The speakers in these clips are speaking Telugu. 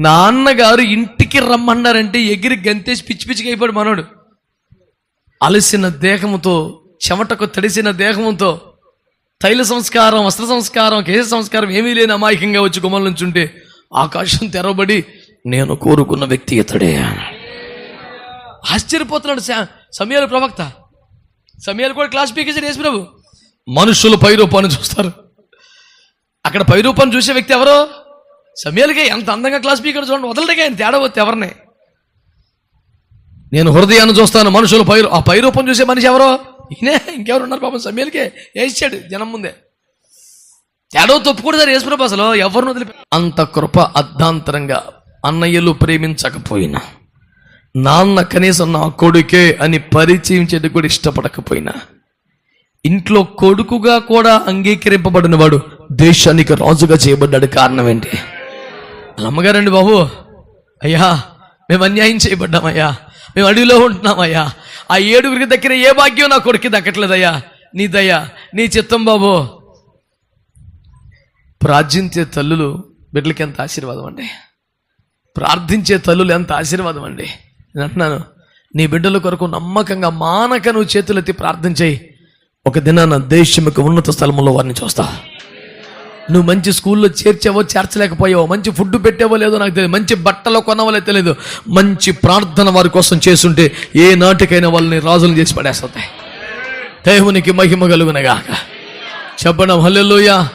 నాన్నగారు ఇంటికి రమ్మన్నారంటే ఎగిరి గంతేసి పిచ్చి పిచ్చికి అయిపోయాడు మనోడు. అలసిన దేహముతో చెమటకు తడిసిన దేహముతో తైల సంస్కారం వస్త్ర సంస్కారం కేశ సంస్కారం ఏమీ లేని అమాయకంగా వచ్చి గుమ్మల నుంచి ఉంటే ఆకాశం తెరవబడి నేను కోరుకున్న వ్యక్తి ఇతడే. ఆశ్చర్యపోతున్నాడు సమయాలు ప్రవక్త. సమయాలు కూడా క్లాస్ పీకేసాడు యేసు ప్రభు. మనుషులు పై రూపాన్ని చూస్తారు. అక్కడ పై రూపాన్ని చూసే వ్యక్తి ఎవరో? సమయాలకే ఎంత అందంగా క్లాస్ పీకర్ చూడండి వదలటగా ఆయన తేడా వస్తే ఎవరిని? నేను హృదయాన్ని చూస్తాను మనుషులు పైరు ఆ పైరూపం చూసే మనిషి ఎవరో? ఈయనే ఇంకెవరు ఉన్నారు పాపం? సమయాలకే వేసాడు జనం ముందే. తేడా తప్పుకూడదు సార్ యేసుప్రభు అసలు ఎవరిని వదిలిపె అంత కృప అర్ధాంతరంగా అన్నయ్యలు ప్రేమించకపోయినా నాన్న కనీసం నా కొడుకే అని పరిచయించేది కూడా ఇష్టపడకపోయినా ఇంట్లో కొడుకుగా కూడా అంగీకరింపబడిన వాడు దేశానికి రాజుగా చేయబడ్డాడు కారణం ఏంటి? అమ్మగారండి బాబు. అయ్యా మేము అన్యాయం చేయబడ్డామయ్యా. మేము అడవిలో ఉంటున్నామయ్యా. ఆ ఏడుగురికి దక్కిన ఏ భాగ్యం నా కొడుకు దక్కట్లేదయ్యా? నీ దయ నీ చిత్తం బాబు. ప్రార్థించే తల్లులు బిడ్డలకి ఎంత ఆశీర్వాదం అండి. ప్రార్థించే తల్లులు ఎంత ఆశీర్వాదం అండి. నేను అంటున్నాను నీ బిడ్డల కొరకు నమ్మకంగా మానక నువ్వు చేతులెత్తి ప్రార్థన చేయి. ఒక దినాన యొక్క ఉన్నత స్థలంలో వారిని చూస్తావు నువ్వు మంచి స్కూల్లో చేర్చావో చేర్చలేకపోయావో మంచి ఫుడ్ పెట్టావో లేదో నాకు తెలియదు. మంచి బట్టలు కొనవలే తెలియదు. మంచి ప్రార్థన వారి కోసం చేస్తుంటే ఏ నాటికైనా వాళ్ళని రాజులు చేసి పడేస్తాయి. దేవునికి మహిమ కలుగునగాక. చెప్పడం హల్లెలుయా.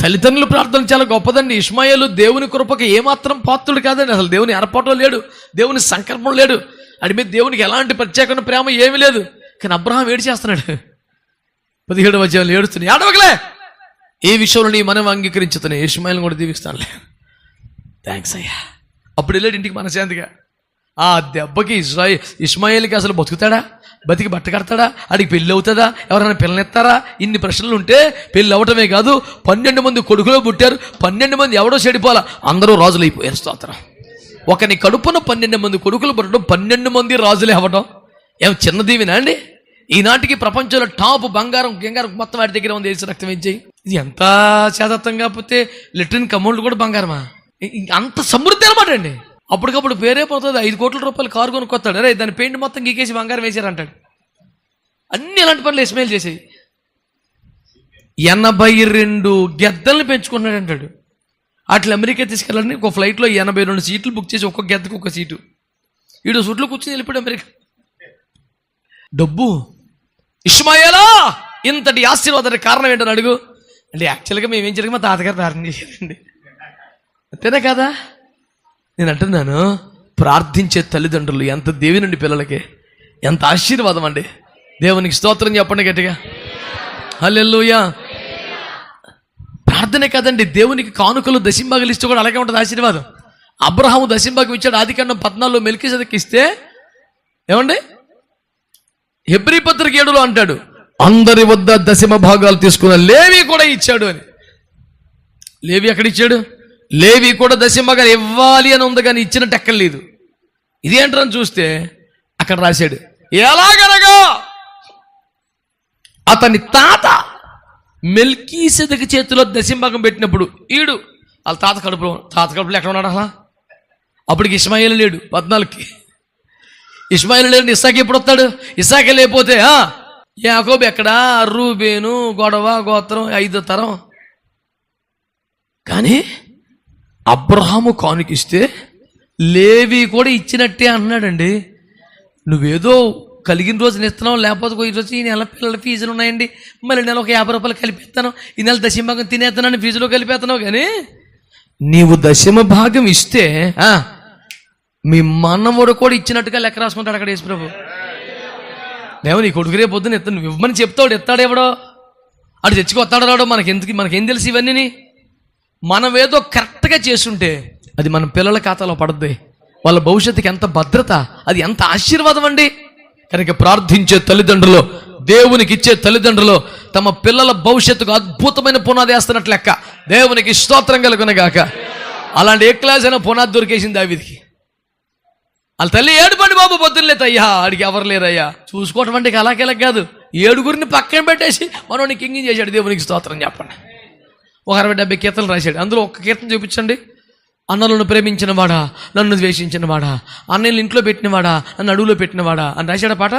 తల్లిదండ్రులు ప్రార్థన చాలా గొప్పదండి. ఇస్మాయిలు దేవుని కృపకి ఏమాత్రం పాత్రుడు కాదండి. అసలు దేవుని ఏర్పాటు లేడు. దేవుని సంకల్పం లేడు. అడి మీద దేవునికి ఎలాంటి ప్రత్యేకమైన ప్రేమ ఏమీ లేదు. కానీ అబ్రహాం ఏడు చేస్తున్నాడు. పదిహేడు వచనాలు ఏడుస్తున్నాయి ఏడవకలే ఏ విషయంలో నీ మనం అంగీకరించుతున్నాయి ఇస్మాయిల్ని కూడా దీవిస్తానులే. థ్యాంక్స్ అయ్యా. అప్పుడు వెళ్ళాడు ఇంటికి మనశాంతిగా ఆ దెబ్బకి ఇస్రాయి ఇస్మాయిల్కి అసలు బతుకుతాడా? బతికి బట్ట కడతాడా? అడిగి పెళ్ళి అవుతుందా? ఎవరైనా పిల్లనెత్తారా ఇన్ని ప్రశ్నలు ఉంటే పెళ్ళి అవటమే కాదు పన్నెండు మంది కొడుకులో పుట్టారు పన్నెండు మంది ఎవడో చెడిపోలా అందరూ రాజులు అయిపోయారు స్తోత్రం. ఒకని కడుపున పన్నెండు మంది కొడుకులు పుట్టడం పన్నెండు మంది రాజులే అవ్వడం ఏం చిన్న దీవినా అండి? ఈనాటికి ప్రపంచంలో టాప్ బంగారం గంగారం మొత్తం వాడి దగ్గర ఉంది వేసి రక్తం ఏం చేయి? ఇది ఎంత శాతత్వం కాకపోతే లెట్రిన్ కమౌండ్ కూడా బంగారమా? అంత సమృద్ధి అనమాట అండి. అప్పటికప్పుడు పేరే పోతుంది ఐదు కోట్ల రూపాయలు కారు కొనుక్కొస్తాడు. అరే దాని పెయింట్ మొత్తం గీకేసి బంగారం వేశారంటాడు అన్ని ఇలాంటి పనులు ఇస్మాయిల్ చేసేవి ఎనభై రెండు గెద్దల్ని పెంచుకున్నాడు అంటాడు. అట్లా అమెరికా తీసుకెళ్ళాలని ఒక ఫ్లైట్లో ఎనభై రెండు సీట్లు బుక్ చేసి ఒక్కొక్క గెద్దకు ఒక సీటు. వీడు సూట్లో కూర్చొని వెళ్ళిపోయాడు అమెరికా. డబ్బు. ఇష్మాయేలా! ఇంతటి ఆశీర్వాదానికి కారణం ఏంటని అడుగు. అంటే యాక్చువల్గా మేమేం జరిగి మా తాతగారు ప్రార్థన చేశారండి. అంతేనా కదా? నేను అంటున్నాను ప్రార్థించే తల్లిదండ్రులు ఎంత దేవి నుండి పిల్లలకి ఎంత ఆశీర్వాదం అండి. దేవునికి స్తోత్రం చెప్పండి గట్టిగా. హల్లెల్లుయా ప్రార్థనే కదండి దేవునికి కానుకలు దశింభాగలు ఇస్తే కూడా అలాగే ఉంటుంది ఆశీర్వాదం. అబ్రహాము దశింభాగం ఇచ్చాడు ఆదికాండం పద్నాలుగులో మెలికి ఇస్తే ఏమండి? హెబ్రి పత్రిక ఏడులో అంటాడు అందరి వద్ద దశమ భాగాలు తీసుకున్న లేవి కూడా ఇచ్చాడు అని. లేవి ఎక్కడ ఇచ్చాడు? లేవి కూడా దశమ భాగాలు ఇవ్వాలి అని ఉంది కానీ ఇచ్చినట్టు ఎక్కర్లేదు ఇదేంటని చూస్తే అక్కడ రాశాడు ఎలాగనగా అతని తాత మెల్కీసెదకి చేతిలో దశంభాగం పెట్టినప్పుడు ఈడు వాళ్ళ తాత కడుపులో తాత కడుపులో ఎక్కడ ఉన్నాడు అలా అప్పటికి ఇస్మాయిల్ లేడు పద్నాలుగుకి. ఇస్మాయిల్ లేడు ఇస్సాకి ఎప్పుడు వస్తాడు? ఇసాకే లేకపోతే ఆ, యాకోబు ఎక్కడా? రూబేను గొడవ గోత్రం ఐదో తరం. కానీ అబ్రహాము కానుకిస్తే లేవి కూడా ఇచ్చినట్టే అన్నాడండి నువ్వేదో కలిగిన రోజు ఇస్తున్నావు లేకపోతే ఈ రోజు ఈ నెల పిల్లల ఫీజులు ఉన్నాయండి. మళ్ళీ నెల ఒక యాభై రూపాయలు కలిపిస్తాను ఈ నెల దశమ భాగం తినేస్తున్నాను ఫీజులో కలిపేస్తున్నావు కానీ నీవు దశమ భాగం ఇస్తే మీ మనవడు కూడా ఇచ్చినట్టుగా లెక్క రాసుకుంటాడు అక్కడ యేసు ప్రభు లేవు నీ కొడుకు రేపు పొద్దున ఎత్తు నువ్వు ఇవ్వమని చెప్తాడు ఎత్తాడు ఎవడో? అటు తెచ్చుకొస్తాడు రాడో మనకి ఎందుకు మనకేం తెలుసు ఇవన్నీ మనం ఏదో కరెక్ట్గా చేస్తుంటే అది మన పిల్లల ఖాతాలో పడుద్ది. వాళ్ళ భవిష్యత్తుకి ఎంత భద్రత అది ఎంత ఆశీర్వాదం అండి? కనుక ప్రార్థించే తల్లిదండ్రులు దేవునికి ఇచ్చే తల్లిదండ్రులు తమ పిల్లల భవిష్యత్తుకు అద్భుతమైన పునాది వేస్తున్నట్లు లెక్క. దేవునికి స్తోత్రం కలుగునగాక. అలాంటి ఏ క్లాస్ అయినా పునాది దొరికేసింది దావిదికి. వాళ్ళ తల్లి ఏడుపండి బాబు పొద్దున్నేత అయ్యా ఆడికి ఎవరు లేరయ్యా? చూసుకోవటం అంటే అలాకెలా కాదు. ఏడుగురిని పక్కన పెట్టేసి మనోని కింగింగ్ చేశాడు. దేవునికి స్తోత్రం చెప్పండి. ఒక అరవై డెబ్బై కీర్తనలు రాశాడు. అందులో ఒక్క కీర్తన చూపించండి. అన్నలను ప్రేమించినవాడా నన్ను ద్వేషించినవాడా అన్నయ్యలు ఇంట్లో పెట్టినవాడా నన్ను అడుగులో పెట్టినవాడా అని రాశాడా పాట?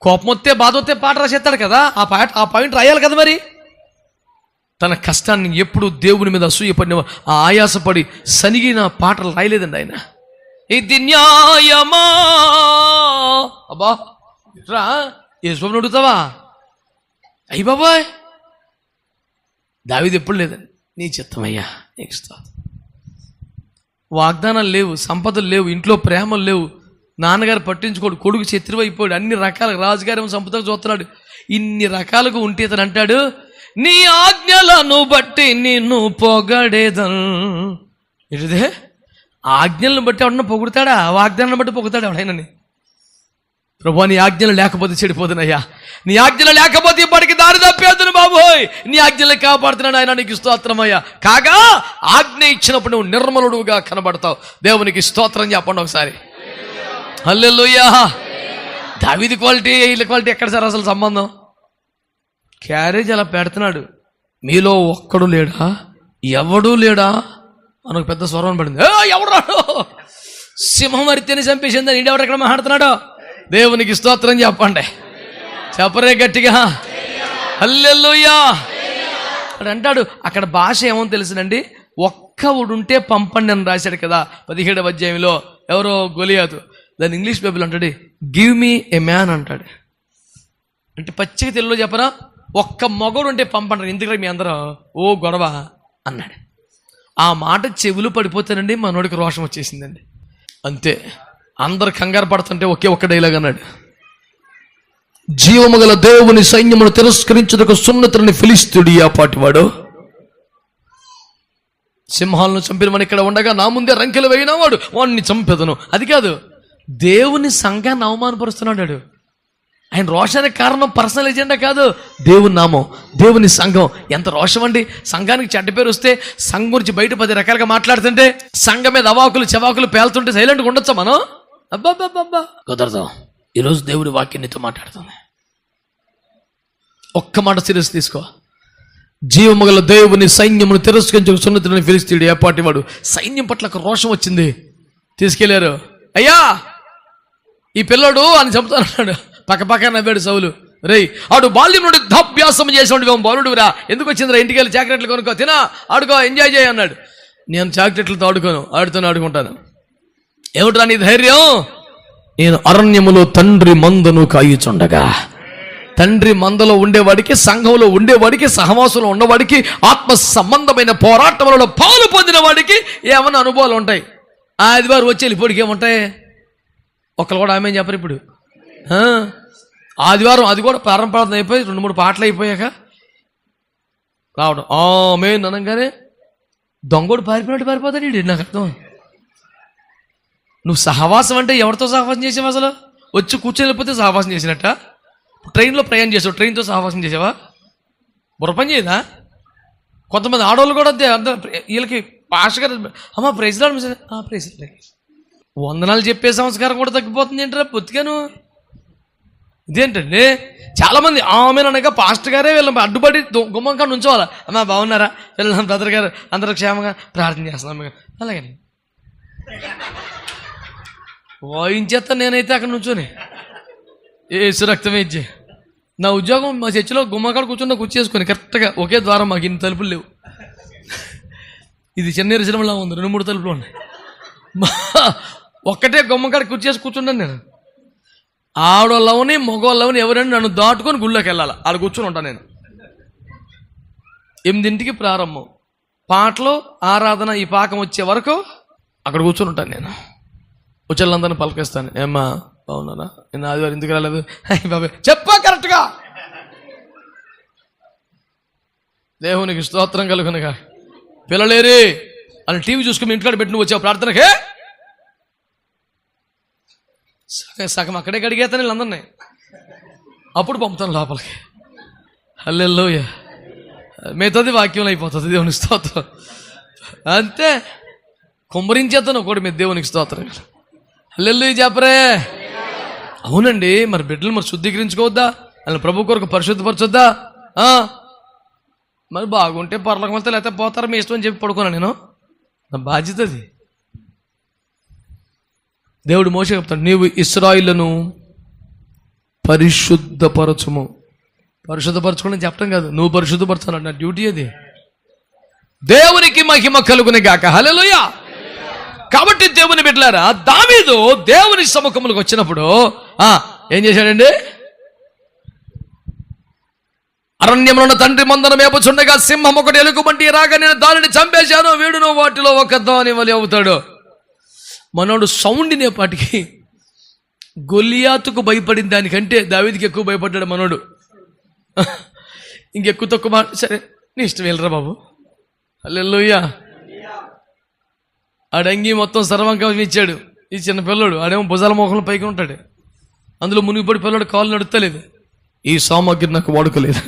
కోపం వస్తే బాధ వస్తే పాట రాసేస్తాడు కదా. ఆ పాట ఆ పాయింట్ రాయాలి కదా మరి? తన కష్టాన్ని ఎప్పుడు దేవుని మీద అసూయపడిన ఆ ఆయాసపడి సనిగిన పాటలు రాయలేదండి ఆయన. ఇది న్యాయమా? అబ్బా రా ఏ శోభను అడుగుతావా? అయ్యి బాబాయ్! దావిది ఎప్పుడు లేదండి. నీ చిత్తమయ్యా నీకు స్తోత్రం. వాగ్దానాలు లేవు సంపదలు లేవు ఇంట్లో ప్రేమలు లేవు. నాన్నగారు పట్టించుకోడు కొడుకు శత్రువైపోయాడు అన్ని రకాల రాజుగారేమో సంపదకు చూస్తున్నాడు. ఇన్ని రకాలుగా ఉంటే ఇతను అంటాడు నీ ఆజ్ఞలను బట్టి నిన్ను పొగడేదన్. ఏంటిదే? ఆజ్ఞలను బట్టి ఎవడన్నా పొగుడతాడా? వాగ్దానాన్ని బట్టి పొగుతాడా ఎవడైనా? ప్రభా నీ ఆజ్ఞలు లేకపోతే చెడిపోదునయ్యా. నీ ఆజ్ఞలు లేకపోతే ఇప్పటికి దారి తప్పేదును బాబోయ్. నీ ఆజ్ఞలు కాపాడుతున్నాడు ఆయన నీకు స్తోత్రమయ్యా. కాగా ఆజ్ఞ ఇచ్చినప్పుడు నువ్వు నిర్మలుడుగా కనబడతావు. దేవునికి స్తోత్రం చెప్పండి ఒకసారి. హల్లెలూయా. దావిది క్వాలిటీ వీళ్ళ క్వాలిటీ ఎక్కడ సార్ అసలు సంబంధం? క్యారేజ్ అలా పెడుతున్నాడు. మీలో ఒక్కడు లేడా? ఎవడూ లేడా? మనకు పెద్ద స్వరం పడింది. ఎవడు రాడు సింహం చంపేసింది చంపేసిందని ఈడెవడు ఎక్కడ మాట్లాడుతున్నాడు? దేవునికి స్తోత్రం చెప్పండి. చెప్పరే గట్టిగా. అల్లెల్లుయ్యా అక్కడ అంటాడు అక్కడ భాష ఏమో తెలుసునండి. ఒక్కవుడుంటే ఉంటే పంపండి అని రాశాడు కదా పదిహేడవ అధ్యాయంలో. ఎవరో గొలియాదు దాని ఇంగ్లీష్ బైబిల్ అంటాడు గివ్ మీ ఎ మ్యాన్ అంటాడు. అంటే పచ్చిక తెలుగులో చెప్పరా? ఒక్క మగోడు ఉంటే పంపండి ఎందుకంటే మీ అందరూ? ఓ గొడవ అన్నాడు. ఆ మాట చెవులు పడిపోతానండి మనోడికి రోషం వచ్చేసిందండి. అంతే. అందరు కంగారు పడుతుంటే ఒకే ఒక్క డైలాగ్ అన్నాడు. జీవము గల దేవుని సైన్యమును తిరస్కరించుటకు సున్నతుని ఫిలిస్తుడి ఆ పాటివాడు సింహాలను చంపినవని ఇక్కడ ఉండగా నా ముందే రంకెలు వేయినవాడు వాడిని చంపెదను. అది కాదు దేవుని సంఘాన్ని అవమానపరుస్తున్నాడు ఆయన రోషానికి కారణం పర్సనల్ ఎజెండా కాదు దేవుని నామం దేవుని సంఘం. ఎంత రోషం అండి సంఘానికి చెడ్డ పేరు వస్తే సంఘం గురించి బయట పది రకాలుగా మాట్లాడుతుంటే సంఘం మీద అవాకులు చెవాకులు పేలుతుంటే సైలెంట్గా ఉండొచ్చా మనం? అబ్బాబ్బాబ్బా కుదరదాం. ఈరోజు దేవుడి వాక్యం నీతో మాట్లాడుతుంది. ఒక్క మాట సీరియస్ తీసుకో. జీవముగల దేవుని సైన్యమును తిరస్కరించు సున్నతుని ఫిలిస్తీడు ఏపాటి వాడు సైన్యం పట్ల ఒక రోషం వచ్చింది. తీసుకెళ్ళారు. అయ్యా! ఈ పిల్లడు అని చెప్తానన్నాడు పక్కపక్క నవ్వాడు సౌలు. రేయ్ ఆడు బాల్యం నుండి ధాభ్యాసం చేసినట్టు బాలుడురా ఎందుకు వచ్చిందిరా? ఇంటికి వెళ్ళి చాక్లెట్లు కొనుక్కో. తినా? ఆడుకో ఎంజాయ్ చేయి అన్నాడు. నేను చాక్లెట్లతో ఆడుకోను ఆడుతూనే ఆడుకుంటాను. ఏమిట్రా నీ ధైర్యం? నేను అరణ్యములో తండ్రి మందను కాయుచుండగా. తండ్రి మందలో ఉండేవాడికి సంఘంలో ఉండేవాడికి సహవాసంలో ఉన్నవాడికి ఆత్మ సంబంధమైన పోరాటములలో పాలు పొందిన వాడికి ఏమైనా అనుభవాలు ఉంటాయి? ఆదివారు ఆదివారం వచ్చి వెళ్ళిపోడికి ఏముంటాయి? ఒకరు కూడా ఆమె చెప్పరు ఇప్పుడు? ఆదివారం అది కూడా ప్రారంభం అయిపోయి రెండు మూడు పాటలు అయిపోయాక రావడం ఆమె అనగానే దొంగోడు పారిపోయినట్టు పారిపోతాడు ఇడు నాకు అర్థం నువ్వు సహవాసం అంటే ఎవరితో సహవాసం చేసావు అసలు? వచ్చి కూర్చొని వెళ్ళిపోతే సహవాసం చేసినట్ట? ట్రైన్లో ప్రయాణం చేసావు ట్రైన్తో సహవాసం చేసావా? బుర్ర పని చేయదా? కొంతమంది ఆడవాళ్ళు కూడా అంతే అంత వీళ్ళకి పాష అమ్మ ప్రైజ్ ప్రైజ్. వందనాలు చెప్పే సంస్కారం కూడా తగ్గిపోతుంది ఏంటరా పొత్తిగాను ఇదేంటండి? చాలామంది ఆమెను అనగా పాస్టర్ గారే వీళ్ళ అడ్డుపడి గుమ్మంకా గుమ్మం అమ్మ అమ్మా బాగున్నారా? వీళ్ళ బ్రదర్ గారు. అందరూ క్షేమంగా ప్రార్థన చేస్తున్నాం అలాగే వాయించేస్తా నేనైతే అక్కడ నుంచోని. ఏసు రక్తమే ఇచ్చే. నా ఉద్యోగం మా చర్చిలో గుమ్మకాడ కూర్చున్న కూర్చేసుకొని కరెక్ట్గా ఒకే ద్వారం మాకు ఇన్ని తలుపులు లేవు. ఇది చెన్నై రిజనంలా ఉంది. రెండు మూడు తలుపులు ఉన్నాయి. ఒక్కటే గుమ్మకాడ కూర్చేసి కూర్చున్నాను నేను. ఆడోళ్ళవని మగవాళ్ళవని ఎవరైనా నన్ను దాటుకొని గుళ్ళోకి వెళ్ళాలి ఆడ కూర్చుని ఉంటాను నేను. ఎనిమిదింటికి ప్రారంభం. పాటలు ఆరాధన ఈ పాకం వచ్చే వరకు అక్కడ కూర్చుని ఉంటాను నేను. వచ్చేళ్ళందరిని పలకిస్తాను ఏమ్మా బాగున్నారా? నేను ఆదివారం ఎందుకు రాలేదు? అయ్య బాబాయ్ చెప్పా కరెక్ట్గా. దేవునికి స్తోత్రం కలుగునగా. పిల్లలేరే అని టీవీ చూసుకుని ఇంటికాడ పెట్టి నువ్వు వచ్చావు ప్రార్థనకే? సగం సగం అక్కడే గడిగేస్తాను వీళ్ళందరినీ. అప్పుడు పంపుతాను లోపలికి. హల్లెల్లోయ మిగతాది వాక్యం అయిపోతుంది దేవునికి స్తోత్రం. అంతే. కుమ్మరించేస్తాను ఒకటి మీద దేవునికి స్తోత్రం. హల్లెల్లు చెప్పరే అవునండి మరి బిడ్డలు మరి శుద్ధీకరించుకోవద్దా? వాళ్ళని ప్రభు కొరకు పరిశుద్ధపరచొద్దా? మరి బాగుంటే పర్లకు వెళ్తే లేకపోతే పోతారు మీ ఇష్టం అని చెప్పి పడుకున్నాను నేను. నా బాధ్యత అది. దేవుడు మోస చెప్తాడు నీవు ఇస్రాయిలను పరిశుద్ధపరచుము. పరిశుద్ధపరచుకోవడం చెప్పడం కాదు నువ్వు పరిశుద్ధపరచాలి నా డ్యూటీ అది. దేవునికి మహిమ కలుగుని గాక. హల్లెలూయా. కాబట్టి దేవుని బిడ్డలారా దావీదు దేవుని సముఖములకు వచ్చినప్పుడు ఏం చేశాడండి? అరణ్యంలో ఉన్న తండ్రి మందరం మేపుచుండగా సింహం ఒకటి ఎలుగుబంటి రాగా నేను దానిని చంపేశాను వీడును వాటిలో ఒక దాని వలి అవుతాడు. మనోడు సౌండ్ పాటికి గొలియాతుకు భయపడిన దానికంటే దావేదికి ఎక్కువ భయపడ్డాడు మనోడు. ఇంకెక్కువ తక్కువ మా సరే నీ ఇష్టం వెళ్ళరా బాబు. అల్లెల్లుయ్యా ఆడంగి మొత్తం సర్వంకం ఇచ్చాడు ఈ చిన్న పిల్లడు ఆడేమో భుజాల మోకంలో పైకి ఉంటాడు. అందులో మునిగిపడి పిల్లడు కాలు నడుతలేదు ఈ సామాగ్రి నాకు వాడుకోలేదు.